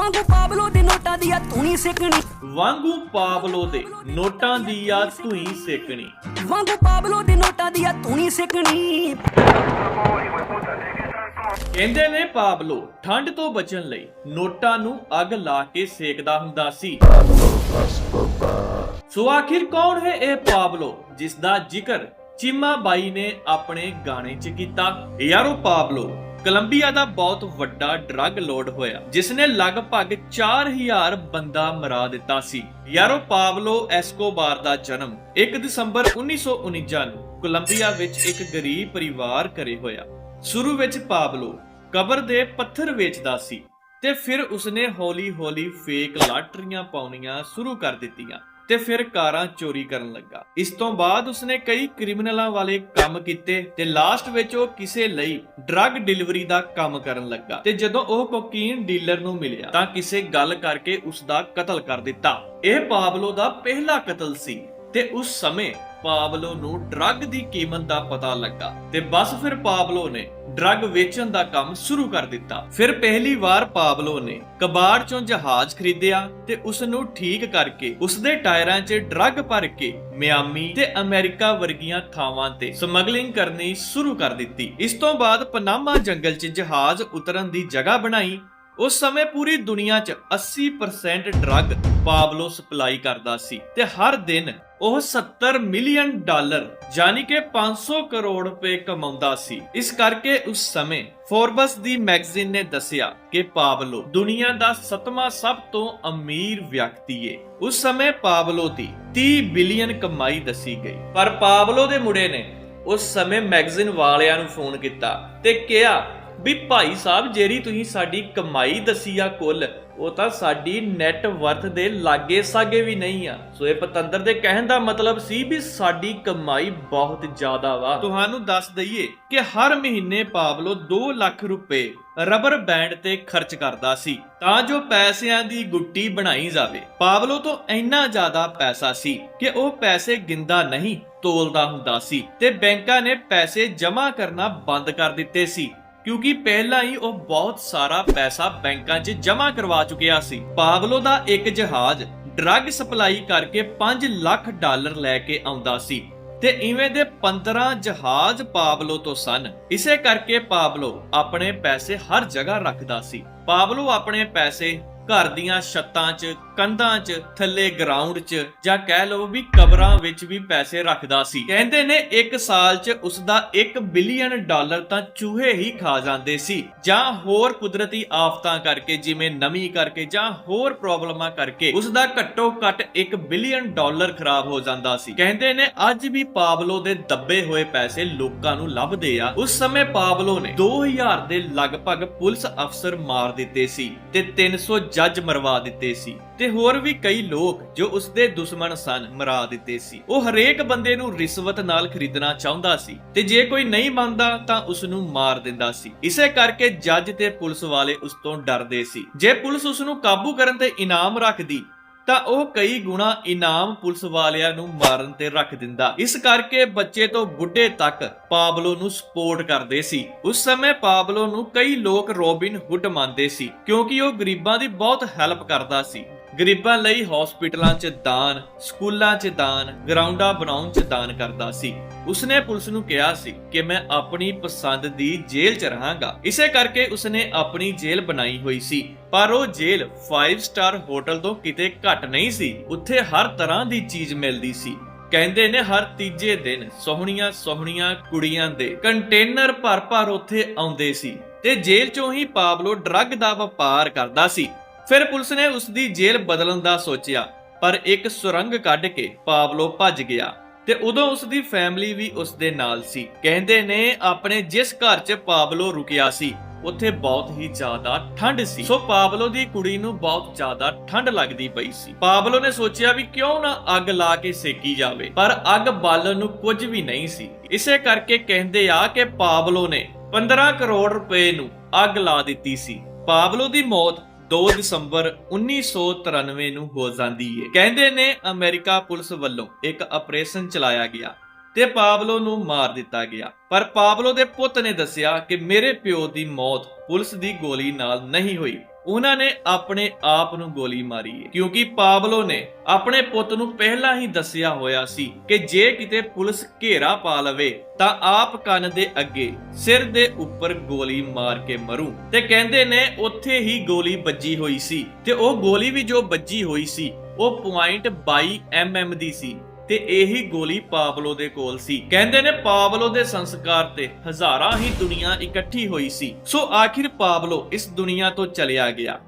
ਵਾਂਗੂ ਪਾਬਲੋ ਦੇ ਨੋਟਾਂ ਦੀ ਆ ਤੂੰ ਸਿੱਕਣੀ। ਵਾਂਗੂ ਪਾਵਲੋ ਦੇ ਨੋਟਾਂ ਦੀ ਆ ਧੂਈ ਸੇਕਣੀ। ਵਾਂਗੂ ਪਾਬਲੋ ਦੇ ਨੋਟਾਂ ਦੀ ਆ ਤੂੰ ਸਿੱਕਣੀ। ਕਹਿੰਦੇ ਨੇ ਪਾਵਲੋ ਠੰਡ ਤੋਂ ਬਚਣ ਲਈ ਨੋਟਾਂ ਨੂੰ ਅੱਗ ਲਾ ਕੇ ਸੇਕਦਾ ਹੁੰਦਾ ਸੀ। ਸੋ ਆਖਿਰ ਕੌਣ ਹੈ ਇਹ ਪਾਵਲੋ ਜਿਸ ਦਾ ਜ਼ਿਕਰ ਚੀਮਾ ਬਾਈ ਨੇ ਆਪਣੇ ਗਾਣੇ 'ਚ ਕੀਤਾ? ਯਾਰੋ ਪਾਵਲੋ। ਕੋਲੰਬੀਆ ਦਾ ਬਹੁਤ ਵੱਡਾ ਡਰੱਗ ਲੋਡ ਹੋਇਆ ਜਿਸ ਨੇ ਲਗਭਗ 4000 ਬੰਦਾ ਮਰਾ ਦਿੱਤਾ ਸੀ। ਯਾਰੋ ਪਾਵਲੋ ਐਸਕੋਬਾਰ ਦਾ ਜਨਮ 1 ਦਸੰਬਰ 1949 ਨੂੰ ਕੋਲੰਬੀਆ ਵਿੱਚ ਇੱਕ ਗਰੀਬ ਪਰਿਵਾਰ ਘਰੇ ਹੋਇਆ। ਸ਼ੁਰੂ ਵਿੱਚ ਪਾਵਲੋ ਕਬਰ ਦੇ ਪੱਥਰ ਵੇਚਦਾ ਸੀ ਤੇ ਫਿਰ ਉਸਨੇ ਹੌਲੀ-ਹੌਲੀ ਫੇਕ ਲਾਟਰੀਆਂ ਪਾਉਣੀਆਂ ਸ਼ੁਰੂ ਕਰ ਦਿੱਤੀਆਂ। ਤੇ ਫਿਰ ਕਾਰਾਂ ਚੋਰੀ ਕਰਨ ਲੱਗਾ। ਇਸ ਤੋਂ ਬਾਅਦ ਉਸਨੇ ਕਈ ਕ੍ਰਿਮੀਨਲਾਂ ਵਾਲੇ ਕੰਮ ਕੀਤੇ ਤੇ ਲਾਸਟ ਵਿੱਚ ਉਹ ਕਿਸੇ ਲਈ ਡਰੱਗ ਡਿਲੀਵਰੀ ਦਾ ਕੰਮ ਕਰਨ ਲੱਗਾ। ਤੇ ਜਦੋਂ ਉਹ ਕੋਕੀਨ ਡੀਲਰ ਨੂੰ ਮਿਲਿਆ ਤਾਂ ਕਿਸੇ ਗੱਲ ਕਰਕੇ ਉਸ ਦਾ ਕਤਲ ਕਰ ਦਿੱਤਾ। ਇਹ ਪਾਬਲੋ ਦਾ ਪਹਿਲਾ ਕਤਲ ਸੀ ਤੇ ਉਸ ਸਮੇਂ ਪਾਬਲੋ ਨੂੰ ਡਰੱਗ ਦੀ ਕੀਮਤ ਦਾ ਪਤਾ ਲੱਗਾ ਤੇ ਬਸ ਫਿਰ ਪਾਬਲੋ ਨੇ ਡਰੱਗ ਵੇਚਣ ਦਾ ਕੰਮ ਸ਼ੁਰੂ ਕਰ ਦਿੱਤਾ। ਫਿਰ ਪਹਿਲੀ ਵਾਰ ਪਾਬਲੋ ਨੇ ਕਬਾੜ ਚੋਂ ਜਹਾਜ਼ ਖਰੀਦਿਆ ਤੇ ਉਸ ਨੂੰ ਠੀਕ ਕਰਕੇ ਉਸ ਦੇ ਟਾਇਰਾਂ 'ਚ ਡਰੱਗ ਭਰ ਕੇ ਮਿਆਮੀ ਤੇ ਅਮਰੀਕਾ ਵਰਗੀਆਂ ਥਾਵਾਂ ਤੇ ਸਮਗਲਿੰਗ ਕਰਨੀ ਸ਼ੁਰੂ ਕਰ ਦਿੱਤੀ। ਇਸ ਤੋਂ ਬਾਅਦ ਪਨਾਮਾ ਜੰਗਲ 'ਚ ਜਹਾਜ਼ ਉਤਰਨ ਦੀ ਜਗ੍ਹਾ ਬਣਾਈ ਉਸ ਸਮੇਂ ਪੂਰੀ ਦੁਨੀਆ 'ਚ 80% ਡਰੱਗ ਪਾਬਲੋ ਸਪਲਾਈ ਕਰਦਾ ਸੀ ਤੇ ਹਰ ਦਿਨ ਉਹ 70 ਮਿਲੀਅਨ ਡਾਲਰ ਯਾਨੀ ਕਿ 500 ਕਰੋੜ ਰੁਪਏ ਕਮਾਉਂਦਾ ਸੀ। ਇਸ ਕਰਕੇ ਉਸ ਸਮੇਂ ਫੋਰਬਸ ਦੀ ਮੈਗਜ਼ੀਨ ਨੇ ਦੱਸਿਆ ਕਿ ਪਾਬਲੋ ਦੁਨੀਆ ਦਾ ਸੱਤਵਾਂ ਸਭ ਤੋਂ ਅਮੀਰ ਵਿਅਕਤੀ ਏ। ਉਸ ਸਮੇਂ ਪਾਬਲੋ ਦੀ 30 ਬਿਲੀਅਨ ਕਮਾਈ ਦੱਸੀ ਗਈ। ਪਰ ਪਾਬਲੋ ਦੇ ਮੁੰਡੇ ਨੇ ਉਸ ਸਮੇਂ ਮੈਗਜ਼ੀਨ ਵਾਲਿਆਂ ਨੂੰ ਫੋਨ ਕੀਤਾ ਤੇ ਕਿਹਾ ਵੀ ਭਾਈ ਸਾਹਿਬ, ਜਿਹੜੀ ਤੁਸੀਂ ਸਾਡੀ ਕਮਾਈ ਦਸੀ ਆ ਕੁੱਲ, ਉਹ ਤਾਂ ਸਾਡੀ ਨੈਟ ਵਰਥ ਦੇ ਲਾਗੇ ਸਾਗੇ ਵੀ ਨਹੀਂ ਆ। ਸੋ ਇਹ ਪਤੰਦਰ ਦੇ ਕਹਿਣ ਦਾ ਮਤਲਬ ਸੀ ਵੀ ਸਾਡੀ ਕਮਾਈ ਬਹੁਤ ਜ਼ਿਆਦਾ ਵਾ। ਤੁਹਾਨੂੰ ਦੱਸ ਦਈਏ ਕਿ ਹਰ ਮਹੀਨੇ ਪਾਬਲੋ 2 ਲੱਖ ਰੁਪਏ ਰਬਰ ਬੈਂਡ ਤੇ ਖਰਚ ਕਰਦਾ ਸੀ, ਤਾਂ ਜੋ ਪੈਸਿਆਂ ਦੀ ਗੁੱਟੀ ਬਣਾਈ ਜਾਵੇ। ਪਾਬਲੋ ਤੋਂ ਇੰਨਾ ਜ਼ਿਆਦਾ ਪੈਸਾ ਸੀ ਕਿ ਉਹ ਪੈਸੇ ਗਿੰਦਾ ਨਹੀਂ, ਤੋਲਦਾ ਹੁੰਦਾ ਸੀ ਤੇ ਬੈਂਕਾਂ ਨੇ ਪੈਸੇ ਜਮ੍ਹਾਂ ਕਰਨਾ ਬੰਦ ਕਰ ਦਿੱਤੇ ਸੀ। ਕਿਉਂਕਿ ਪਹਿਲਾਂ ਹੀ ਉਹ ਬਹੁਤ ਸਾਰਾ ਪੈਸਾ ਬੈਂਕਾਂ 'ਚ ਜਮ੍ਹਾਂ ਕਰਵਾ ਚੁੱਕਿਆ ਸੀ। ਪਾਵਲੋ ਦਾ ਇੱਕ ਜਹਾਜ਼ ਡਰੱਗ ਸਪਲਾਈ ਕਰਕੇ 5 ਲੱਖ ਡਾਲਰ ਲੈ ਕੇ ਆਉਂਦਾ ਸੀ ਤੇ ਇਵੇਂ ਦੇ 15 ਜਹਾਜ਼ ਪਾਬਲੋ ਤੋਂ ਸਨ। ਇਸੇ ਕਰਕੇ ਪਾਬਲੋ ਆਪਣੇ ਪੈਸੇ ਹਰ ਜਗ੍ਹਾ ਰੱਖਦਾ ਸੀ। ਪਾਬਲੋ ਆਪਣੇ ਪੈਸੇ ਘਰ ਦੀਆਂ ਛੱਤਾਂ 'ਚ ਕੰਧਾਂ 'ਚ, ਥੱਲੇ ਗਰਾਊਂਡ 'ਚ ਜਾਂ ਕਹਿ ਲਓ ਵੀ ਕਬਰਾਂ ਵਿੱਚ ਵੀ ਪੈਸੇ ਰੱਖਦਾ ਸੀ। ਕਹਿੰਦੇ ਨੇ ਇੱਕ ਸਾਲ 'ਚ ਉਸ ਦਾ 1 ਬਿਲੀਅਨ ਡਾਲਰ ਤਾਂ ਚੂਹੇ ਹੀ ਖਾ ਜਾਂਦੇ ਸੀ। ਜਾਂ ਹੋਰ ਕੁਦਰਤੀ ਆਫਤਾਂ ਕਰਕੇ, ਜਿਵੇਂ ਨਮੀ ਕਰਕੇ ਜਾਂ ਹੋਰ ਪ੍ਰੋਬਲਮਾਂ ਕਰਕੇ ਉਸ ਦਾ ਘੱਟੋ ਘੱਟ 1 ਬਿਲੀਅਨ ਡਾਲਰ ਖਰਾਬ ਹੋ ਜਾਂਦਾ ਸੀ। ਕਹਿੰਦੇ ਨੇ ਅੱਜ ਵੀ ਪਾਬਲੋ ਦੇ ਦੱਬੇ ਹੋਏ ਪੈਸੇ ਲੋਕਾਂ ਨੂੰ ਲੱਭਦੇ ਆ। ਉਸ ਸਮੇਂ ਪਾਬਲੋ ਨੇ 2000 ਦੇ ਲਗਭਗ ਪੁਲਿਸ ਅਫਸਰ ਮਾਰ ਦਿੱਤੇ ਸੀ ਤੇ 300 ਜੱਜ ਮਰਵਾ ਦਿੱਤੇ ਸੀ। ਤੇ ਹੋਰ ਵੀ ਕਈ ਲੋਕ ਜੋ ਉਸਦੇ ਦੁਸ਼ਮਣ ਸਨ, ਮਰਾ ਦਿੱਤੇ ਸੀ। ਉਹ ਹਰੇਕ ਬੰਦੇ ਨੂੰ ਰਿਸ਼ਵਤ ਨਾਲ ਖਰੀਦਣਾ ਚਾਹੁੰਦਾ ਸੀ ਤੇ ਜੇ ਕੋਈ ਨਹੀਂ ਮੰਨਦਾ ਤਾਂ ਉਸ ਨੂੰ ਮਾਰ ਦਿੰਦਾ ਸੀ। ਇਸੇ ਕਰਕੇ ਜੱਜ ਤੇ ਪੁਲਿਸ ਵਾਲੇ ਉਸ ਤੋਂ ਡਰਦੇ ਸੀ। ਜੇ ਪੁਲਿਸ ਉਸ ਨੂੰ ਕਾਬੂ ਕਰਨ ਤੇ ਇਨਾਮ ਰੱਖਦੀ, ਤਾਂ ਉਹ ਕਈ ਗੁਣਾ ਇਨਾਮ ਪੁਲਿਸ ਵਾਲਿਆਂ ਨੂੰ ਮਾਰਨ ਤੇ ਰੱਖ ਦਿੰਦਾ। ਇਸ ਕਰਕੇ ਬੱਚੇ ਤੋਂ ਬੁੱਢੇ ਤੱਕ ਪਾਬਲੋ ਨੂੰ ਸਪੋਰਟ ਕਰਦੇ ਸੀ। ਉਸ ਸਮੇਂ ਪਾਬਲੋ ਨੂੰ ਕਈ ਲੋਕ ਰੋਬਿਨ ਹੁੱਡ ਮੰਨਦੇ ਸੀ, ਕਿਉਂਕਿ ਉਹ ਗਰੀਬਾਂ ਦੀ ਬਹੁਤ ਹੈਲਪ ਕਰਦਾ ਸੀ। ਗਰੀਬਾਂ ਲਈ ਹਸਪੀਟਲਾਂ 'ਚ ਦਾਨ, ਸਕੂਲਾਂ 'ਚ ਦਾਨ, ਗਰਾਊਂਡਾਂ ਬਣਾਉਣ 'ਚ ਦਾਨ ਕਰਦਾ ਸੀ। ਉਸਨੇ ਪੁਲਿਸ ਨੂੰ ਕਿਹਾ ਸੀ ਕਿ ਮੈਂ ਆਪਣੀ ਪਸੰਦ ਦੀ ਜੇਲ੍ਹ 'ਚ ਰਹਾਂਗਾ। ਇਸੇ ਕਰਕੇ ਉਸਨੇ ਆਪਣੀ ਜੇਲ੍ਹ ਬਣਾਈ ਹੋਈ ਸੀ। ਪਰ ਉਹ ਜੇਲ੍ਹ 5 ਸਟਾਰ ਹੋਟਲ ਤੋਂ ਕਿਤੇ ਘੱਟ ਨਹੀਂ ਸੀ। ਉੱਥੇ ਹਰ ਤਰ੍ਹਾਂ ਦੀ ਚੀਜ਼ ਮਿਲਦੀ ਸੀ। ਕਹਿੰਦੇ ਨੇ ਹਰ ਤੀਜੇ ਦਿਨ ਸੋਹਣੀਆਂ ਸੋਹਣੀਆਂ ਕੁੜੀਆਂ ਦੇ ਕੰਟੇਨਰ ਭਰ ਭਰ ਉੱਥੇ ਆਉਂਦੇ ਸੀ ਤੇ ਜੇਲ੍ਹ 'ਚੋਂ ਹੀ ਪਾਬਲੋ ਡਰੱਗ ਦਾ ਵਪਾਰ ਕਰਦਾ ਸੀ। ਫਿਰ ਪੁਲਿਸ ਨੇ ਉਸ ਦੀ ਜੇਲ੍ਹ ਬਦਲਣ ਦਾ ਸੋਚਿਆ, ਪਰ ਇੱਕ ਸੁਰੰਗ ਕੱਢ ਕੇ ਪਾਬਲੋ ਭੱਜ ਗਿਆ ਤੇ ਉਦੋਂ ਉਸ ਦੀ ਫੈਮਿਲੀ ਵੀ ਉਸ ਦੇ ਨਾਲ ਸੀ। ਕਹਿੰਦੇ ਨੇ ਆਪਣੇ ਜਿਸ ਘਰ 'ਚ ਪਾਬਲੋ ਰੁਕਿਆ ਸੀ, ਉੱਥੇ ਬਹੁਤ ਹੀ ਜ਼ਿਆਦਾ ਠੰਡ ਸੀ। ਸੋ ਪਾਬਲੋ ਦੀ ਕੁੜੀ ਨੂੰ ਬਹੁਤ ਜ਼ਿਆਦਾ ਠੰਡ ਲੱਗਦੀ ਪਈ ਸੀ। ਪਾਬਲੋ ਨੇ ਸੋਚਿਆ ਵੀ ਕਿਉਂ ਨਾ ਅੱਗ ਲਾ ਕੇ ਸੇਕੀ ਜਾਵੇ, ਪਰ ਅੱਗ ਬਾਲਣ ਨੂੰ ਕੁਝ ਵੀ ਨਹੀਂ ਸੀ। ਇਸੇ ਕਰਕੇ ਕਹਿੰਦੇ ਆ ਕਿ ਪਾਬਲੋ ਨੇ 15 ਕਰੋੜ ਰੁਪਏ ਨੂੰ ਅੱਗ ਲਾ ਦਿੱਤੀ ਸੀ। ਪਾਬਲੋ ਦੀ ਮੌਤ 2 ਦਸੰਬਰ 1993 ਨੂੰ ਹੋ ਜਾਂਦੀ ਏ। ਕਹਿੰਦੇ ਨੇ ਅਮਰੀਕਾ ਪੁਲਿਸ ਵੱਲੋਂ ਇੱਕ ਆਪਰੇਸ਼ਨ ਚਲਾਇਆ ਗਿਆ ਤੇ ਪਾਬਲੋ ਨੂੰ ਮਾਰ ਦਿੱਤਾ ਗਿਆ। ਪਰ ਪਾਬਲੋ ਦੇ ਪੁੱਤ ਨੇ ਦੱਸਿਆ ਕਿ ਮੇਰੇ ਪਿਓ ਦੀ ਮੌਤ ਪੁਲਿਸ ਦੀ ਗੋਲੀ ਨਾਲ ਨਹੀਂ ਹੋਈ। ਉਹਨਾਂ ਨੇ ਆਪਣੇ ਆਪ ਨੂੰ ਗੋਲੀ ਮਾਰੀ ਹੈ। ਕਿਉਂਕਿ ਪਾਬਲੋ ਨੇ ਆਪਣੇ ਪੁੱਤ ਨੂੰ ਪਹਿਲਾਂ ਹੀ ਦੱਸਿਆ ਹੋਇਆ ਸੀ ਕਿ ਜੇ ਕਿਤੇ ਪੁਲਿਸ ਘੇਰਾ ਪਾ ਲਵੇ, ਤਾਂ ਆਪ ਕੰਨ ਦੇ ਅੱਗੇ, ਸਿਰ ਦੇ ਉੱਪਰ ਗੋਲੀ ਮਾਰ ਕੇ ਮਰੂ। ਤੇ ਕਹਿੰਦੇ ਨੇ ਉੱਥੇ ਹੀ ਗੋਲੀ ਵੱਜੀ ਹੋਈ ਸੀ। ਤੇ ਉਹ ਗੋਲੀ ਵੀ ਜੋ ਵੱਜੀ ਹੋਈ ਸੀ, ਉਹ ਪੁਆਇੰਟ 22 mm ਦੀ ਸੀ। ਤੇ ਇਹੀ ਗੋਲੀ ਪਾਬਲੋ ਦੇ ਕੋਲ ਸੀ। ਕਹਿੰਦੇ ਨੇ ਪਾਬਲੋ ਦੇ ਸੰਸਕਾਰ ਤੇ ਹਜ਼ਾਰਾਂ ਹੀ ਦੁਨੀਆ ਇਕੱਠੀ ਹੋਈ ਸੀ। ਸੋ ਆਖਿਰ ਪਾਬਲੋ ਇਸ ਦੁਨੀਆ ਤੋਂ ਚਲਿਆ ਗਿਆ।